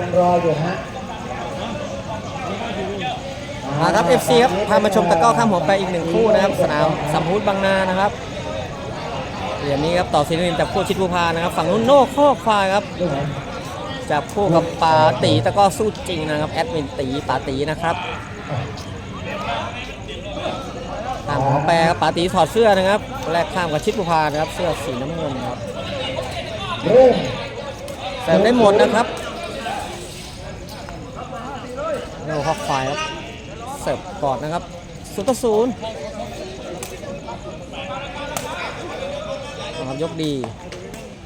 ยังรออยู่ฮะมาครับ FC ครับ พามาชมตะกร้อข้ามหัวไปอีกหนึ่งคู่นะครับ สนามสัมพุทธบางนานะครับเหรียญนี้ครับต่อศิรินทร์จับคู่ชิดภูพานะครับ ฝั่งนู้นโน่ข้อควายครับลูกไหนจับคู่กับปาตีตะกร้อสู้จริงนะครับ แอดมินตีปาตีนะครับตามของแปรครับปาตีถอดเสื้อนะครับแลกข้ามกับชิดภูพานะครับ เสื้อสีน้ำเงินครับเริ่มเสิร์ฟได้หมดนะครับ โน่ข้อควายครับ เสิร์ฟก่อนนะครับศูนย์ต่อศูนย์นะครับยกดี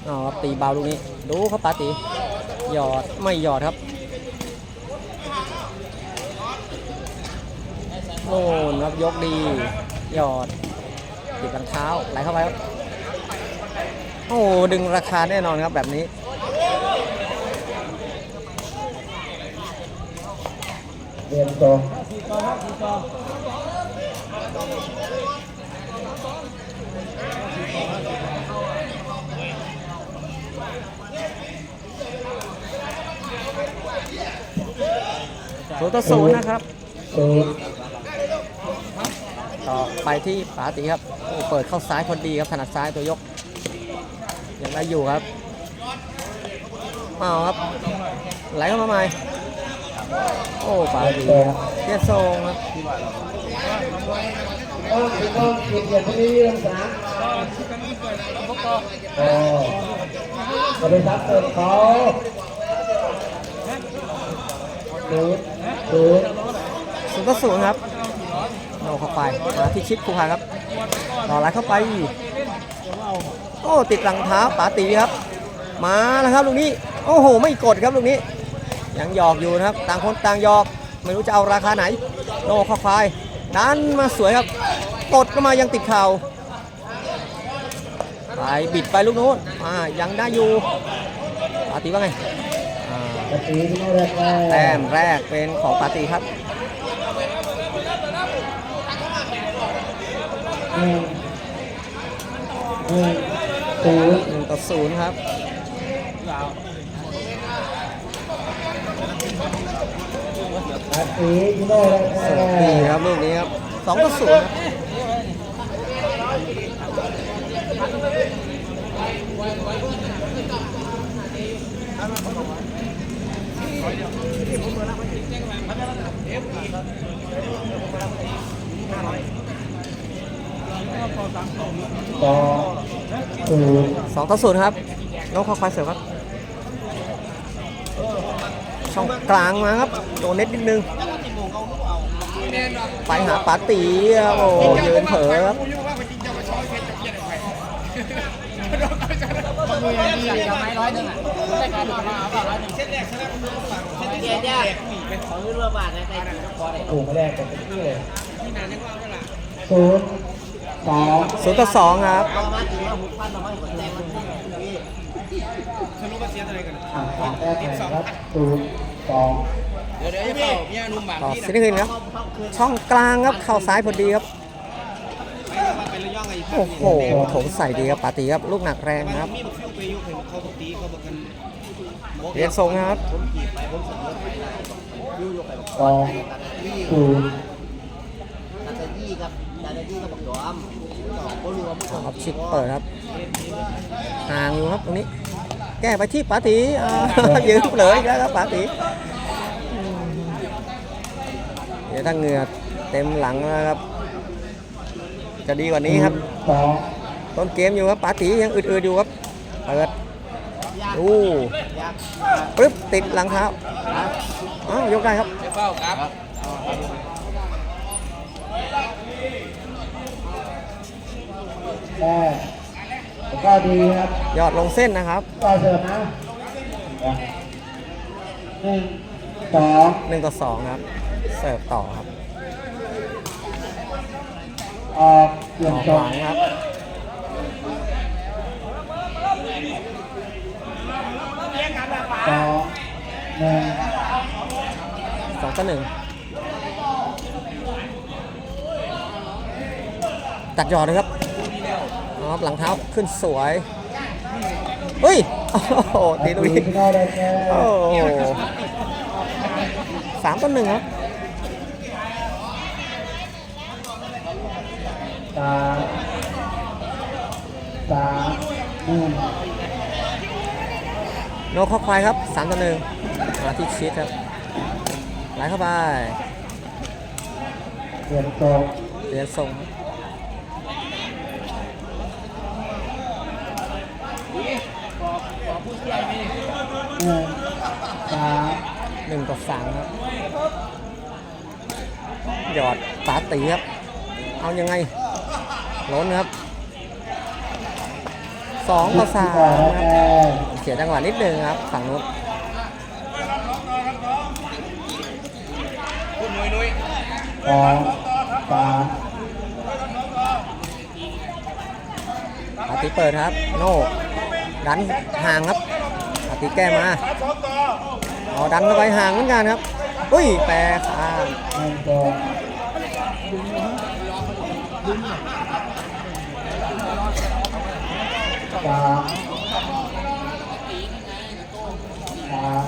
เอาครับตีเบาลูกนี้ ดูครับปาตีหยอดไม่หยอดครับ โน่นครับยกดี หยอดติดรองเท้าไหลเข้าไปครับ โอ้ดึงราคาแน่นอนครับแบบนี้ เรียนตรงศูนย์ต่อศูนย์นะครับศูนย์ต่อไปที่ปาตีครับโอ้เปิดเข้าซ้ายพอดีครับถนัดซ้ายตัวยกยังได้อยู่ครับเอาครับไหลเข้ามาใหม่ โอ้ปาตีครับเทียทรงครับต้องต้องเกียรติเกียรติพอดีรังสามโอ้ก็เป็นทัพเติมเขาศูนย์ศูนย์ศูนย์ต่อศูนย์ครับโนเข้าไปมาที่ชิดคูพาครับ ต่อไหลเข้าไป โอ้ ติดรองเท้าปาตีครับ มาแล้วครับลูกนี้ โอ้โห ไม่กดครับลูกนี้ ยังหยอกอยู่นะครับ ต่างคนต่างหยอก ไม่รู้จะเอาราคาไหน โนเข้าไปดันมาสวยครับ กดก็มายังติดเข่าไปบิดไปลูกนู้นอ่ายังได้อยู่ปาตีว่าไงอ่าไม่ได้แต้มแรกเป็นของปาตีครับหนึ่งหนึ่งศูนย์หนึ่งต่อศูนย์ครับ ปฏิที่ไม่ได้แรส่งดีกครับลูกนี้ครับสองต่อศูนย์ครับสอศูนย์สองต่อศูนย์ครับน้องคอควายเสือครับ ช่องกลางมาครับโดนเน็ตนิดนึงไปหาปาตีครับโอ้ยืนเผลอครับถูกไม่ได้กันที่เลยศูนย์สองศูนย์ต่อสองครับ อ่าสามแต้มครับศูนย์สองเดี๋ยวเดี๋ยวจะเข้าเนี่ยนุ่มบางต่อที่สินคืนครับ ช่องกลางครับ เข้าซ้ายพอดีครับ ไประยองไอ้ภาโอ้โหโถงใส่ดีครับปาตีครับลูกหนักแรงครับ มีบักฟิวไปยุคเห็นเขาบักตีเขาบักกันเรียนทรงครับสมมติไปได้ฟิวยกไปบักสองศูนย์นาตายี่ครับนาตายี่กับบักยอมสองคนรวมเอาครับชิดเปิดครับห่างอยู่ครับตรงนี้ แก้ไปที่ปาตีอ่ายืนเลยแล้วครับปาตีอืมเดี๋ยวถ้าเหงื่อเต็มหลังแล้วครับ จะดีกว่านี้ครับสองต้นเกมอยู่ครับปาตียังอืดๆอยู่ครับเปิดดูปึ๊บติดหลังเท้าอ้าวยกได้ครับเฝ้าครับแต้ม ก็ดีครับยอดลงเส้นนะครับก็เสริมนะหนึ่งสอง1ต่อ2ครับ เสิร์ฟต่อครับออกเปลี่อยนอกจหบลังครับสองหนึ่งสองต่อหนึ่งตัดหยอดเลยครับเอา ครับหลังเท้าขึ้นสวยเฮ้ยโอ้โหตีลุยพี่น้องได้แต้โอ้มโหสามต่อหนึ่งครับสามสามหนึ่งโนข้อควายครับสามต่อหนึ่งมาที่ชิดครับไหลเข้าไปเปลี่ยนตรงเรียนส่ง หนึ่งสามหนึ่งต่อสามครับหยอดปาตีครับ เอายังไงล้นครับสองต่อสามพี่น้องคได้รับแต้มเสียจังหวะนิดนึงครับฝั่งนู้นสองสามปาตีเปิดครับ โน่ดันห่างครับปา ตีแก้มาเอาดันเข้าไปห่างเหมือนกันครับ อุ้ยแปรข้ามหนึ่งตรงสามสาม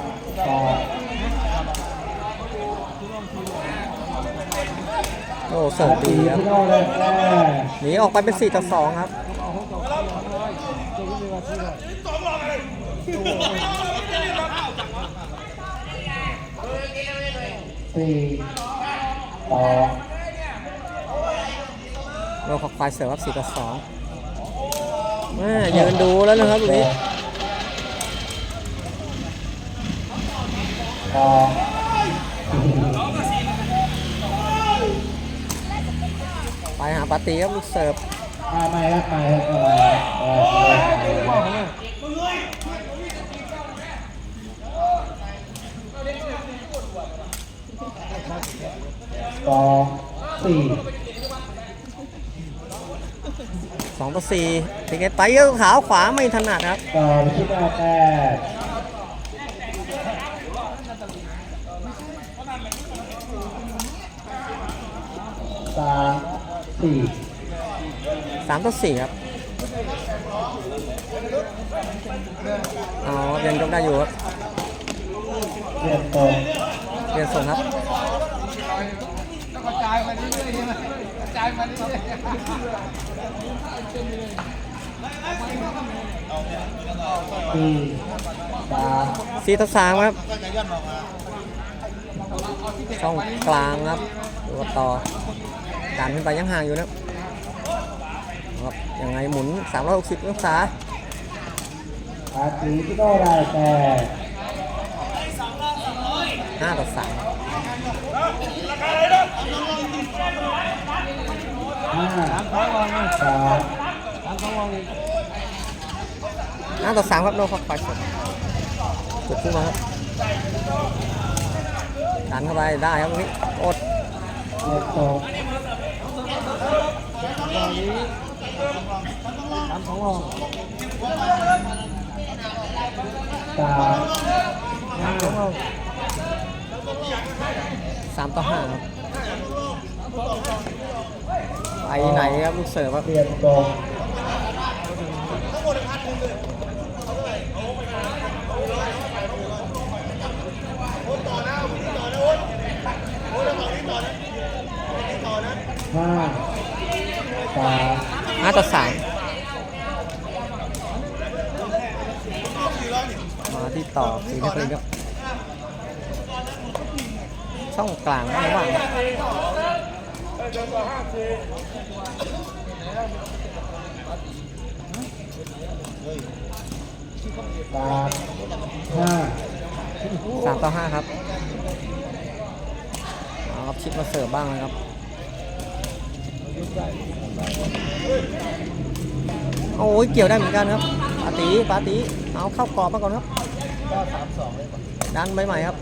สองโอ้เสิร์ฟดีครับพี่น้องได้แต้มหนีออกไปเป็น 4 ต่อ 2 ครับ สี่สองโลคอกควายเสิร์ฟครับ4ต่อ2แม่ยืนดูแล้วนะครับตรงนี้สองไปหาปาตีครับลูกเสิร์ฟมาใหม่ครับใหม่ครับเอาใหม่ครับเออเออ สองสี่2ต่อ4เป็นไงไปก็ขาวขวาไม่ถนัดครับต่อไปที่หน้าแต้มสามสี่3ต่อ4ครับเอายังยกได้อยู่ครับเรียนตรงเรียนส่งครับ กระจายมาเรื่อยๆใช่ไหมกระจายมาเรื่อยๆอืมสีทับสางครับช่องกลางครับตัวต่อดันขึ้นไปยังห่างอยู่นะครับยังไงหมุน 360องศาอาจีที่ก็ได้แต่ 5ต่อ3ห้าสามห้าต่อสามครับโนคอกควายสดจุดขึ้นมาครับดันเข้าไปได้ครับตรงนี้อดเรียนตรงสามห้า สามต่อห้าครับไปไหนครับลูกเสิร์ฟครับเรียนตรงห้าสามห้าต่อสามมาที่ต่อสีนักเรียนครับ ช่องกลางระว่างสามห้าสามต่อห้าครับเอาครับชิดมาเสิร์ฟบ้างนะครับโอ้ยเกี่ยวได้เหมือนกันครับปาตีปาตีเอาเข้ากรอบมาก่อนครับดันใบใหม่ครับ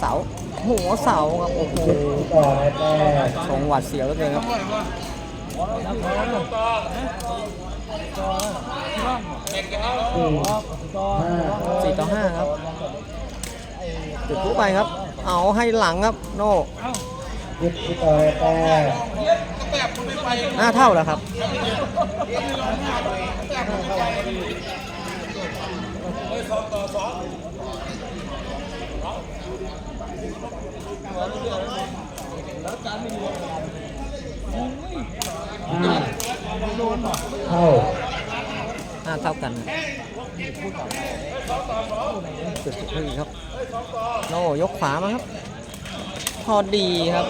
เสา หัวเสาครับโอ้โหต่อได้แต่ทรงหวัดเสียวเหลือเกินครับสี่ต่อห้าครับจุดผู้ไปครับ เอาให้หลังครับโน่ยึดที่ต่อได้แต่ห้าเท่าแล้วครับ ห้า เข้าห้าเท่ากันจุดที่ครับโน่ยกขวามาครับ พอดีครับ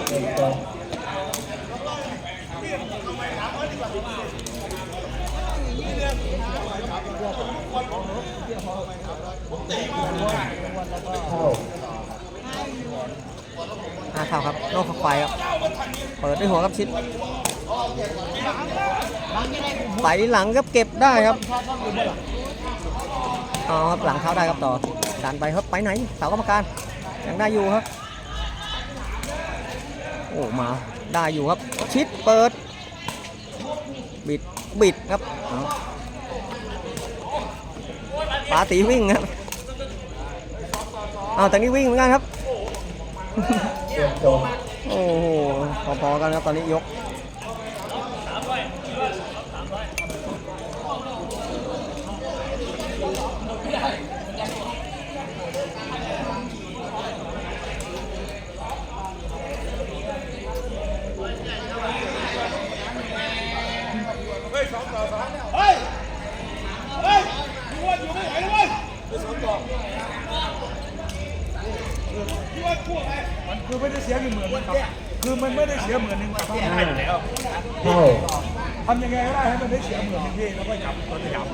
เข้า ห้าเท่าครับโน่เข้าไปครับ เปิดด้วยหัวครับชิดไปหลังครับเก็บได้ครับเอาครับหลังเท้าได้ครับต่อดันไปครับไปไหนเสากรรมการยังได้อยู่ครับโอ้มาได้อยู่ครับชิดเปิด บิดบิดครับเอาปาตีวิ่งครับเอาแต่นี้วิ่งเหมือนกันครับ โอ้โหพอๆกันครับตอนนี้ยก มันคือไม่ได้เสียเงินหมื่น ครับคือมันไม่ได้เสียหมื่นหนึ่งแต่ว่ามันได้อยู่แล้วเข้าทำยังไงก็ได้ให้มันได้เสียหมื่นหนึ่งพี่แล้วก็จับตัวจับ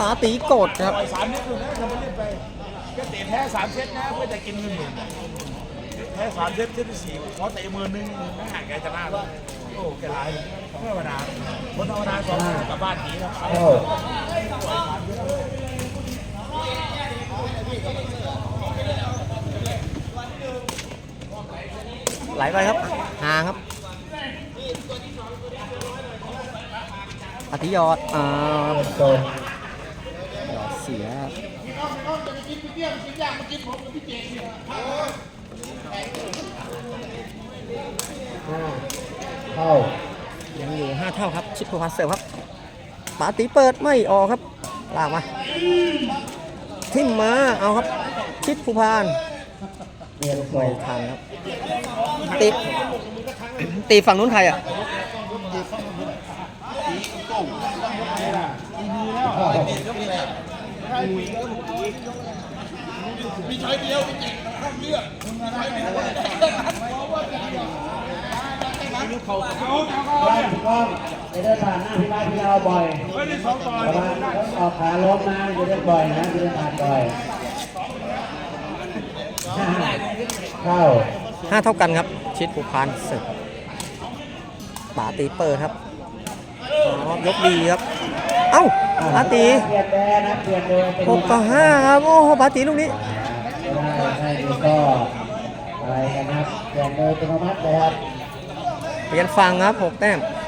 ตาตีโกดครับ ปล่อยสามนิดนึงนะทำไปเล่นไปก็เตะแพ้สามเซตนะเพื่อจะกินเงินหมื่นแพ้สามเซตเซตที่สี่ขอเตะหมื่นหนึ่งไม่ห่างแกชนะเลยโอ้แกร้ายเมื่อวันนาคนธรรมดาสองคนกลับบ้านหนีแล้วเข้า ไหลไปครับหาครับอธิยอดอ่าเปลี่ยนตรงยอดเสียครับห้าเข้ายังอยู่ห้าเท่าครับ ชิดภูพันธ์เสิร์ฟครับปาตีเปิดไม่ออกครับลากมา ทิมมาเอาครับชิดภูพานเปลี่ยไม่ทันครับตีตีฝั่งนู้นใครอะเข้ากล้องกล้องจะเดิ นผ่านหน้าพี่บ้านพี่เราบ่อยเฮ้ยนี่สองต่อระวังออกขาล้มนะจะเดินบ่อยนะจะเดินผ่านบ่อยห้าเข้าห้าเท่ากันครับ ชิดภูพานเสิร์ฟปาตีเปิดครับอ๋อยกดีครับ เอ้าปาตีเปลี่ยนแดนนะเปลี่ยนโดยหกต่อห้าครับ โอ้โหปาตีลูกนี้ได้ให้ดีก็อะไรกันครับเปลี่ยนโดยอัตโนมัติเลยครับเปลี่ยนฝั่งครับหกแต้มเ